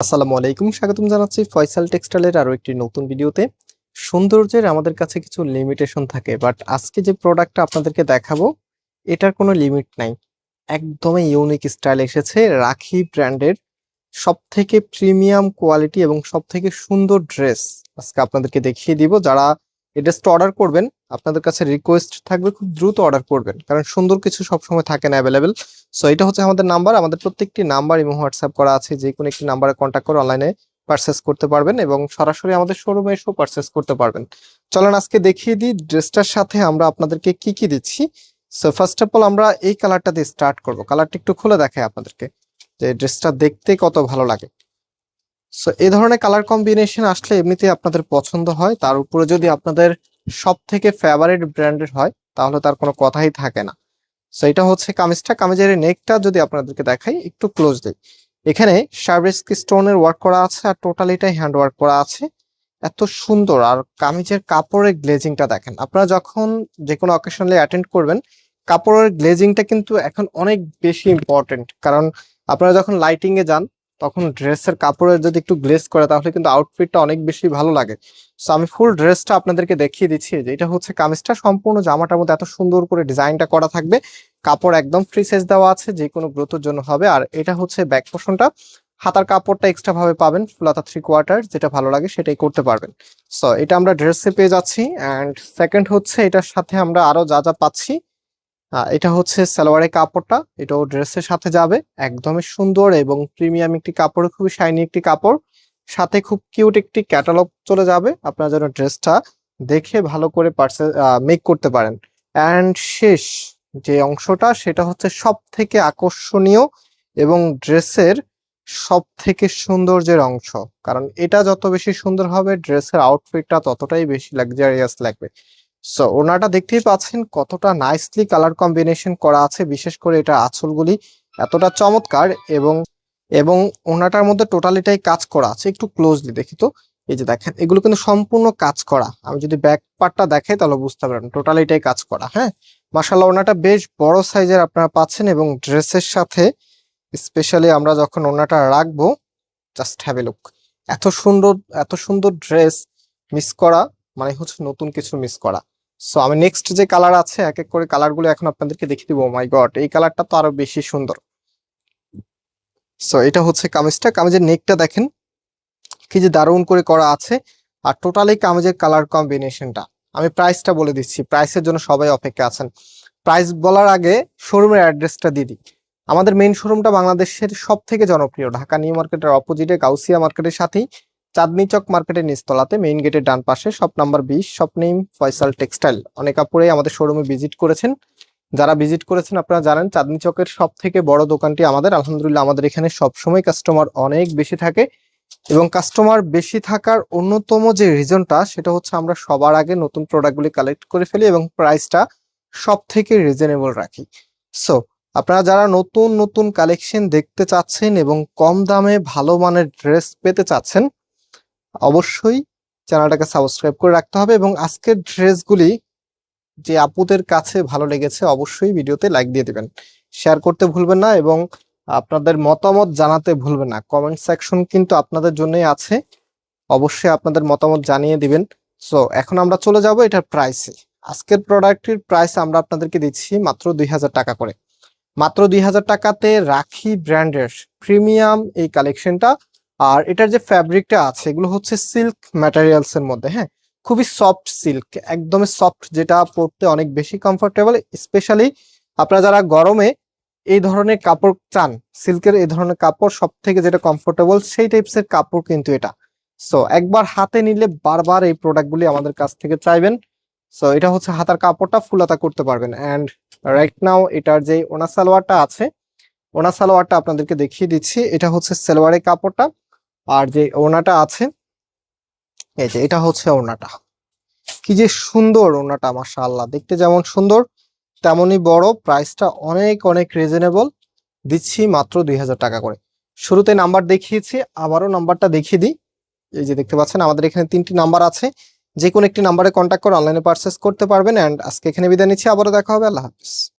আসসালামু আলাইকুম, স্বাগতম জানাচ্ছি ফয়সাল টেক্সটাইলের আরও একটি নতুন ভিডিওতে। সৌন্দর্যের আমাদের কাছে কিছু লিমিটেশন থাকে বাট আজকে যে প্রোডাক্টটা আপনাদেরকে দেখাবো, এটার কোনো লিমিট নাই। একদমই ইউনিক স্টাইল এসেছে রাখি ব্র্যান্ডের সব থেকে প্রিমিয়াম কোয়ালিটি এবং সব থেকে সুন্দর ড্রেস আজকে আপনাদেরকে দেখিয়ে দিব, যারা এই ড্রেসটা অর্ডার করবেন, আপনাদের কাছে রিকোয়েস্ট থাকবে, খুব দ্রুত অর্ডার করবেন, কারণ সুন্দর কিছু সবসময় থাকে না অ্যাভেলেবেল সো এটা হচ্ছে আমাদের নাম্বার আমাদের প্রত্যেকটি নাম্বার এবং হোয়াটসঅ্যাপ করা আছে, যে কোনো একটি নাম্বারে কন্ট্যাক্ট করে অনলাইনে পারচেস করতে পারবেন এবং সরাসরি আমাদের শোরুমে এসেও পারচেস করতে পারবেন। চলেন আজকে দেখিয়ে দিই ড্রেসটার সাথে আমরা আপনাদেরকে কি কি দিচ্ছি। সো ফার্স্ট অফ অল আমরা এই কালারটা দিয়ে স্টার্ট করব। কালারটা একটু খুলে দেখাই আপনাদেরকে, যে ড্রেসটা দেখতে কত ভালো লাগে। সো এই ধরনের কালার কম্বিনেশন আসলে এমনিতেই আপনাদের পছন্দ হয়। তার উপরে যদি আপনাদের সব থেকে ফেভারিট ব্র্যান্ডের হয়, তাহলে তার কোনো কথাই থাকে না। সো এটা হচ্ছে কামিজটা। কামিজের নেকটা যদি আপনাদেরকে দেখাই, একটু ক্লোজ ক্লোজলি এখানে সার্ভিস স্টোনের ওয়ার্ক করা আছে আর টোটাল এটাই হ্যান্ড ওয়ার্ক করা আছে। এত সুন্দর। আর কামিজের কাপড়ের গ্লেজিংটা দেখেন। আপনারা যখন যে কোনো অকেশনালি অ্যাটেন্ড করবেন, কাপড়ের গ্লেজিংটা কিন্তু এখন অনেক বেশি ইম্পর্টেন্ট কারণ আপনারা যখন লাইটিং এ যান তখন ড্রেসের কাপড়ের যদি একটু গ্লেজ করে, তাহলে কিন্তু আউটফিটটা অনেক বেশি ভালো লাগে। সো আমি ফুল ড্রেসটা আপনাদেরকে দেখিয়ে দিচ্ছি। যে, এটা হচ্ছে কামিজটা। সম্পূর্ণ জামাটার মধ্যে এত সুন্দর করে ডিজাইনটা করা থাকবে। কাপড় একদম ফ্রি সাইজ দেওয়া আছে, যে কোনো গ্রোথের জন্য হবে। আর এটা হচ্ছে ব্যাক পোর্শনটা হাতার কাপড়টা এক্সট্রা ভাবে পাবেন, ফুলাতা থ্রি কোয়ার্টার যেটা ভালো লাগে সেটাই করতে পারবেন। সো এটা আমরা ড্রেসে পেয়ে যাচ্ছি। অ্যান্ড সেকেন্ড হচ্ছে, এটার সাথে আমরা আরও যা যা পাচ্ছি। এটা হচ্ছে সালোয়ারের কাপড়টা, এটাও ড্রেসের সাথে যাবে, একদমই সুন্দর এবং প্রিমিয়াম একটি কাপড়, খুবই শাইনি একটি কাপড়। সাথে খুব কিউট একটি ক্যাটালগ চলে যাবে, আপনার যেন ড্রেসটা দেখে ভালো করে পার্সে মেক করতে পারেন। অ্যান্ড শেষ যে অংশটা, সেটা হচ্ছে সব থেকে আকর্ষণীয় এবং ড্রেসের সব থেকে সৌন্দর্যের অংশ। কারণ এটা যত বেশি সুন্দর হবে ড্রেসের আউটফিটটা ততটাই বেশি লাক্সারিয়াস লাগবে। সো ওনাটা দেখতেই পাচ্ছেন কতটা নাইসলি কালার কম্বিনেশন করা আছে, বিশেষ করে এটা আঁচলগুলি এতটা চমৎকার এবং এবং ওনাটার মধ্যে টোটালিটাই কাজ করা আছে, একটু ক্লোজলি দেখি তো। এই যে দেখেন, এগুলো কিন্তু সম্পূর্ণ কাজ করা। আমি যদি ব্যাক পার্টটা দেখাই তাহলে বুঝতে পারবেন, টোটালিটাই কাজ করা হ্যাঁ? মাসাল্লাহ ওনাটা বেশ বড় সাইজের আপনারা পাচ্ছেন এবং ড্রেসের সাথে স্পেশালি আমরা যখন ওনাটা রাখব জাস্ট হ্যাভ এ লুক এত সুন্দর এত সুন্দর ড্রেস মিস করা মানে হচ্ছে নতুন কিছু মিস করা। সো আমি নেক্সট যে কালার আছে এক এক করে কালারগুলো এখন আপনাদেরকে দেখিয়ে দিব। মাই গড এই কালারটা তো আরও বেশি সুন্দর। সো এটা হচ্ছে কামিজটা। কামিজের নেকটা দেখেন, কি যে দারুণ করে করা আছে। আর টোটালি কামিজের কালার কম্বিনেশনটা আমি প্রাইসটা বলে দিচ্ছি। প্রাইসের জন্য সবাই অপেক্ষা আছেন। প্রাইস বলার আগে শোরুমের অ্যাড্রেসটা দিয়ে দিই। আমাদের মেইন শোরুমটা বাংলাদেশের সব থেকে জনপ্রিয়। ঢাকা নিউ মার্কেটের অপোজিটে গাউসিয়া মার্কেটের সাথেই। চাঁদনি চক মার্কেটের নিচতলাতে মেইন গেটের ডান পাশে শপ নাম্বার বিশ শপ নেম ফয়সাল টেক্সটাইল অনেক আপুরেই আমাদের শোরুমে ভিজিট করেছেন। যারা ভিজিট করেছেন আপনারা জানেন চাঁদনি চকের সব থেকে বড় দোকানটি আমাদের, আলহামদুলিল্লাহ আমাদের এখানে সবসময় কাস্টমার অনেক বেশি থাকে। এবং কাস্টমার বেশি থাকার অন্যতম যে রিজনটা সেটা হচ্ছে আমরা সবার আগে নতুন প্রোডাক্টগুলি কালেক্ট করে ফেলি এবং প্রাইসটা সব থেকে রিজনেবল রাখি। সো আপনারা যারা নতুন নতুন কালেকশন দেখতে চাচ্ছেন এবং কম দামে ভালো মানের ড্রেস পেতে চাচ্ছেন অবশ্যই চ্যানেলটাকে সাবস্ক্রাইব করে রাখতে হবে এবং আজকের ড্রেসগুলি যে আপুদের কাছে ভালো লেগেছে অবশ্যই ভিডিওতে লাইক দিয়ে দেবেন। শেয়ার করতে ভুলবেন না এবং আপনাদের মতামত জানাতে ভুলবেন না। কমেন্ট সেকশন কিন্তু আপনাদের জন্যই আছে। অবশ্যই আপনাদের মতামত জানিয়ে দিবেন। সো এখন আমরা চলে যাব এটার প্রাইসে আজকের প্রোডাক্টটির প্রাইস আমরা আপনাদেরকে দিচ্ছি মাত্র দুই হাজার টাকা করে। মাত্র দুই হাজার টাকাতে রাখি ব্র্যান্ডের প্রিমিয়াম এই কালেকশনটা আর এটার যে ফ্যাব্রিকটা আছে, এগুলো হচ্ছে সিল্ক ম্যাটেরিয়ালস এর মধ্যে হ্যাঁ? খুবই সফট সিল্ক একদমই সফট যেটা পরতে অনেক বেশি কমফোর্টেবল স্পেশালি আপনারা যারা গরমে এই ধরনের কাপড় চান সিল্কের এই ধরনের কাপড় সব থেকে যেটা কমফোর্টেবল সেই টাইপস এর কাপড় কিন্তু এটা। সো একবার হাতে নিলে বারবার এই প্রোডাক্টগুলি আমাদের কাছ থেকে চাইবেন। সো এটা হচ্ছে হাতার কাপড়টা ফুলাতা করতে পারবেন। অ্যান্ড রাইট নাও এটার যে ওনা সালোয়ারটা আছে, ওনা সালোয়ারটা আপনাদেরকে দেখিয়ে দিচ্ছি। এটা হচ্ছে সালোয়ারের কাপড়টা। আর যে ওনাটা আছে, এই যে এটা হচ্ছে ওনাটা কি যে সুন্দর ওনাটা মাশাআল্লাহ। দেখতে যেমন সুন্দর, তেমনই বড়, প্রাইসটা অনেক অনেক রিজনেবল দিচ্ছি মাত্র দুই হাজার টাকা করে। শুরুতে নাম্বার দেখিয়েছি, আবারও নাম্বারটা দেখিয়ে দিই। এই যে দেখতে পাচ্ছেন, আমাদের এখানে তিনটি নাম্বার আছে। যে কোনো একটি নাম্বারে কন্ট্যাক্ট করে অনলাইনে পারচেস করতে পারবেন। অ্যান্ড আজকে এখানে বিদায় নিচ্ছি, আবারও দেখা হবে, আল্লাহ হাফিজ।